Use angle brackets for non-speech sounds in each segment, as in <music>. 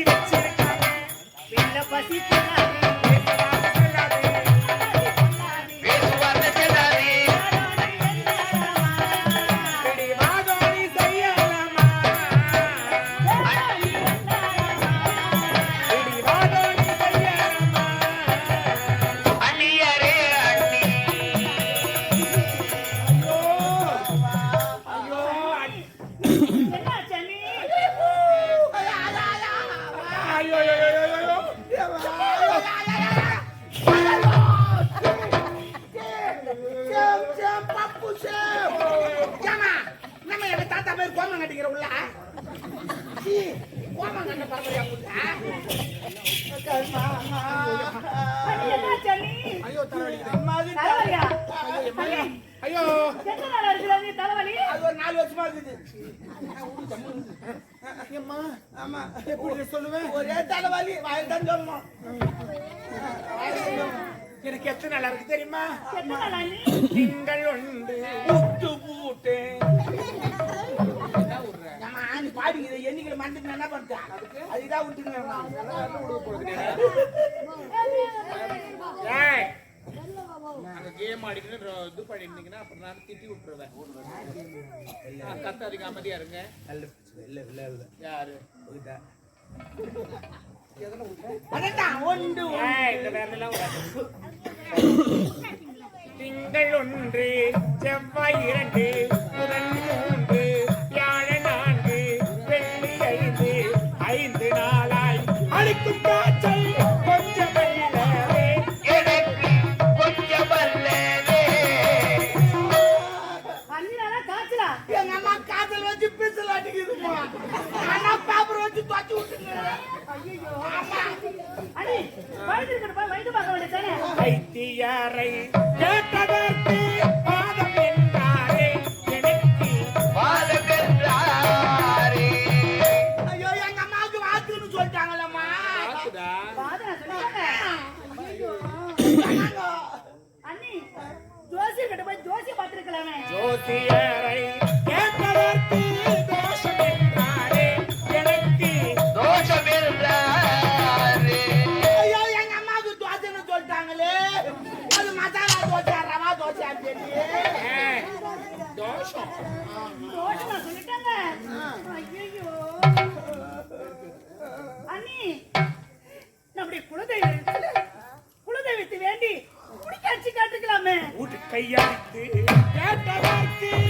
பசி வச்சிருக்காங்க. பசி போனா ஆமா. எப்படி சொல்லுவேன்? ஒரே தலைவாலி வாயில் தான் சொல்லணும் எனக்கு எத்தனை நல்லா இருக்கு தெரியுமா? நீங்கள் உண்டு புட்டு பூட்டு பாடிக்கிற எண்ணிக்கை மறந்துட்டு என்ன பண்ணுறேன் அதுதான் விட்டுங்க கேம் ஆடிக்கிட்டு இது பண்ணிட்டு அப்புறம் நான் திட்டி விட்டுருவேன். கத்தாதீங்க அமைதியா இருங்க. நல்ல இல்லை இல்லை திங்கள் ஒன்று செவ்வாய் இரண்டு புதன் மூன்று. எரிச்சல் அடிக்குதுமா எங்க அம்மாவுக்கு வாக்குன்னு சொல்லிட்டாங்களம்மா வாக்குடா வாதா போய் ஜோசிய பார்த்துருக்கலாமே. ஜோசியர். கையளித்து கேட்டவர்க்கு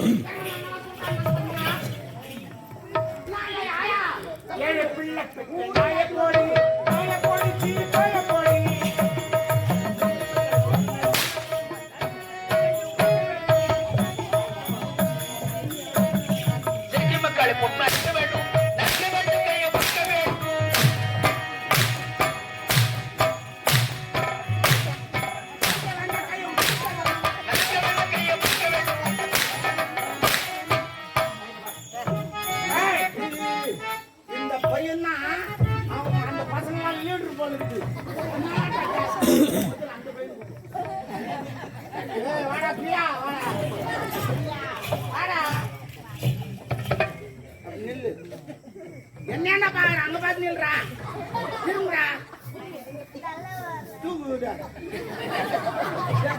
தூக்குடா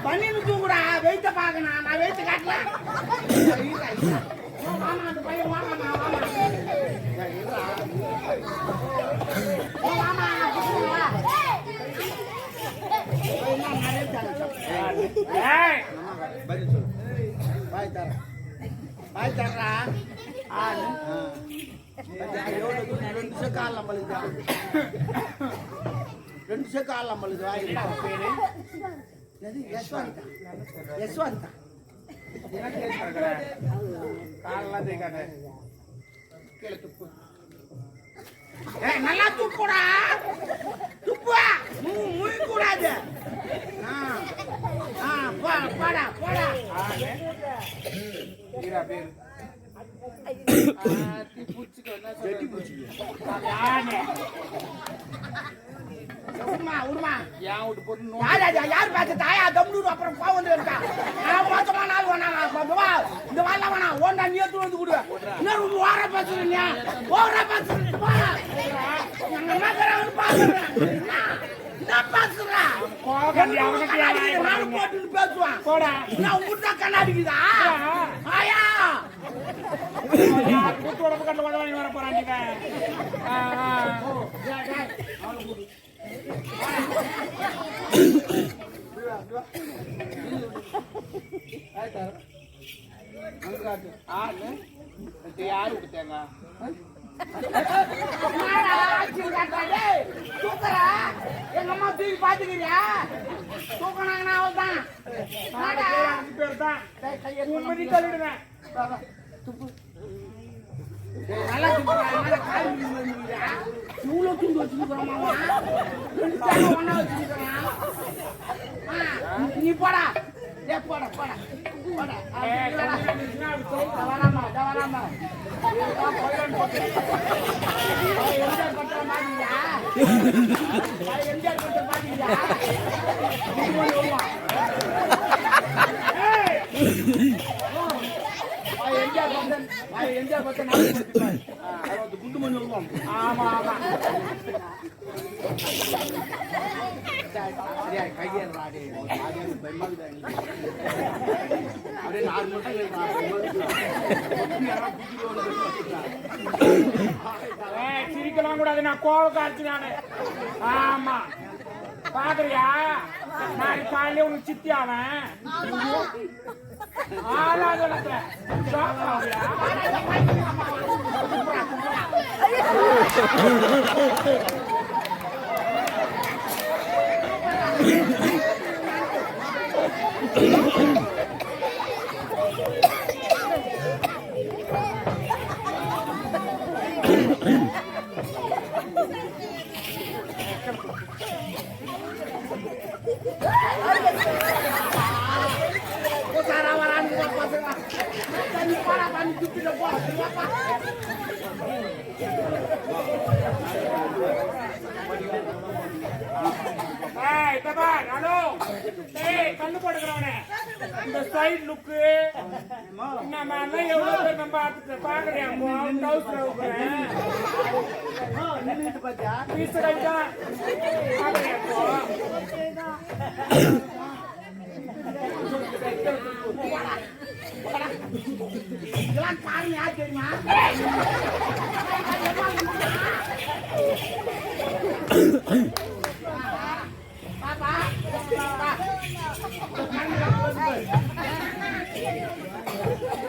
பண்ணின்னு தூக்குடா வெயிட்ட பாக்கணும் நான் வெயிட்ட காட்டல. மாமா அந்த பையன் வாமா வாமா. ஏய். பதில் சொல்லு பாய் பாய் தர்றா எவ்வளோ ஆள் நம்மளுக்கு. ரெண்டு செக்கு ஆள் நம்மளுக்கு வாங்கி பேரு? என்னது? யஸ்வந்தா யஸ்வந்தா என்ன கேட்கற காலெல்லாம் தேய்க்காத. கீழே துப்பு. ஏய் நல்லா துப்புடா. துப்பு முய் கூடாது போடா போடா பேரு. பூச்சிக்கோ உருமா என் வீட்டு நோ- யார் யார் பார்த்து தாயா? தம்னூர் அப்புறம் போக வந்து இருக்கா? நான் மொத்தமா நாள் வேணாம் வா. இந்த வாழ வேணாம் ஓண்டா நீ எடுத்து வந்து கொடு. இன்னொரு ஓர பேசுறீங்க ஓர பேசுறீங்க ஏன் கண்ணாடிக்குதா ஆயா. கூட்டு உடம்பு கண்டு வர போறான் நீங்க ஆ, யாரு கொடுத்தாங்க எங்க அம்மா தூக்கி பாத்துக்கிறியா அவள் தான் பேர் தான் தள்ளிடுவேன் நல்லா துப்புறா நல்லா கால் வந்துருக்கா இவ்வளோ துண்டு வச்சுருக்கிறோம் ஒன்றா வச்சுருக்கிறோம் நீ போடா. டே போடா போடா. போடா. வராமா வராமா எம்ஜிஆர் பண்ற மாதிரியா எம்ஜிஆர் பண்ற மாதிரியா ஏய்! எம்ஜிஆர் பண்ற- எம்ஜிஆர் பண்ற குண்டு ஆமா. ஆமா அப்படியே நாலு மட்டும் சிரிக்கலாம் கூடாது நான் கோவக்காரச்சு நானு ஆமா பாக்குறியா நாளைக்கு காலையில உனக்கு சித்தி ஆளாத ஹலோ. ஏய், கண்ணு போட்டுக்கிறவனே. இந்த side look, இந்த மாதிரிலாம் எவ்வளவு பேர் நம்ம பார்த்துட்டு பாக்குறியா? உன் trouser அ வைக்கிறேன். கழிச்சா, பாக்குறியா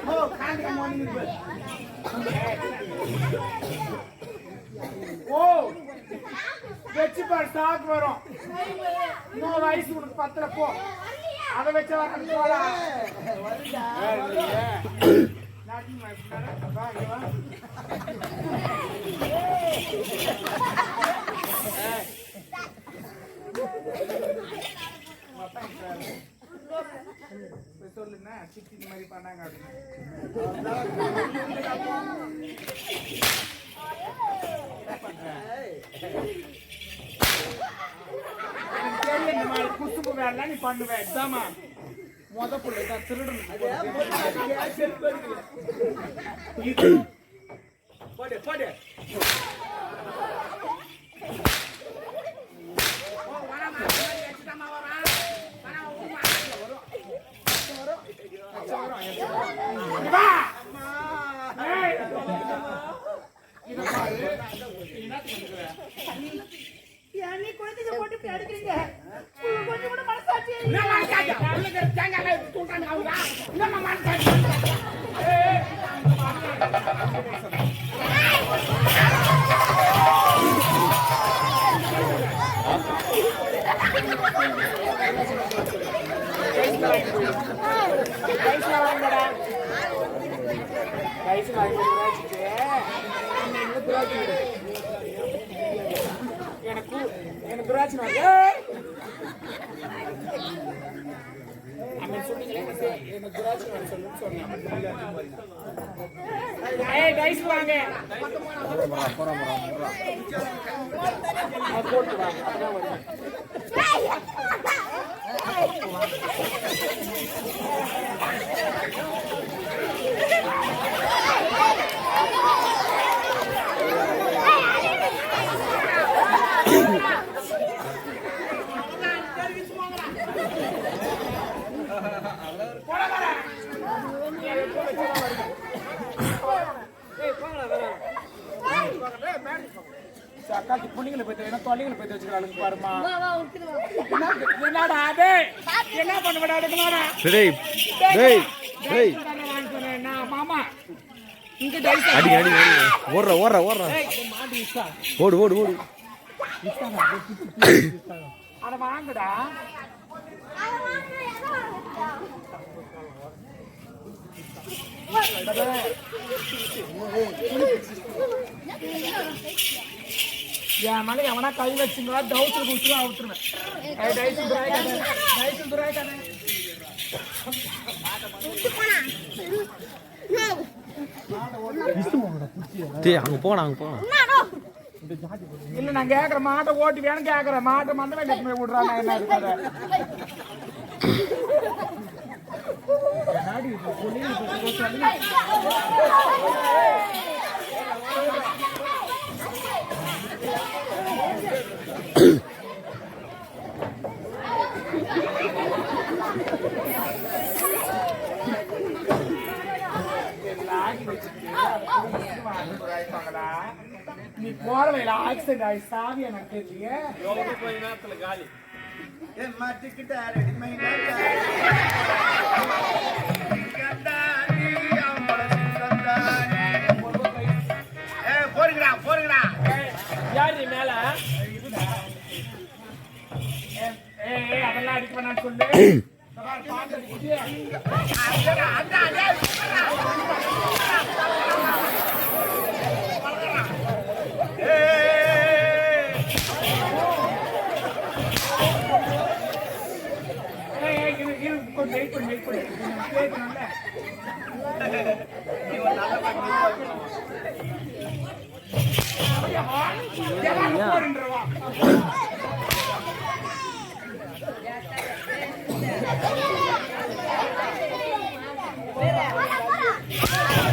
ஓ, ஓ வச்சு பாரு ஸ்டாக் வரும். இன்னொரு வயசு உனக்கு பத்திர போ. அதை வச்சு வர வா போய் சொல்லுங்க சித்தி இந்த மாதிரி பண்ணாங்க அப்படின்னு எனக்கு வேலை நீ பண்ணுவேன் மொத புள்ள தான் திருடன் போடு போடு இங்க வா. ஏய். இத பாரு. நீ குழந்தைங்க போட்டு இப்படி அடிக்கிறீங்க உங்களுக்கு கொஞ்சம் கூட மனசாட்சி இல்லையா? என்ன மனசாட்சி? உள்ளுக்கு தேங்காய் எல்லாம்? என்னம்மா மனசாட்சி? எனக்கு துராட்சை வாங்கி. ஏய்! அண்ணன் சொன்னீங்களே, எனக்கு எனக்கு துராட்சை வாங்கி சொல்லுன்னு சொன்னேன். ஏய், ரைஸ் வாங்க. அது போட்டு வாங்க, அப்பதான் வரும். அக்காக்கு புள்ளிங்களை பத்தி என்ன வச்சுக்கிறாளுங்க பாருமா என்ன- என்னடா அது என்ன பண்ண விட எடுக்கலாடா டேய் டேய் டேய் மாமா? இங்க டைஸ் அடி அடி அடி. ஓடுற ஓடுற ஓடுற. ஓடு ஓடு ஓடு. <coughs> அட வாங்கடா. என் மேல எவனா கை வச்சுங்களா டவுட்ல குடிச்சு அவுத்துருவேன் அங்க போடா அங்க போடா இல்ல நான் கேக்குற மாட்டை ஓட்டி வேணும் கேக்குறேன் மாட்டை மந்த வேண்டிய போய் விடுறாங்க என்ன இருக்காத நீ போற வழியில ஆக்சிடென்ட் ஆகி சாவி எனக்கு தெரியலையே. போறீங்களா போறீங்களா யார் நீ மேல? ஏய், ஏய், ஏய், அதெல்லாம் அடிக்க வேணாம்னு சொல்லு. <coughs> இந்த இரு, கொஞ்சம் wait பண்ணு, wait பண்ணு. கொஞ்சம் கேட்கணும்ல. எவன் போறேன்றவா? இருடா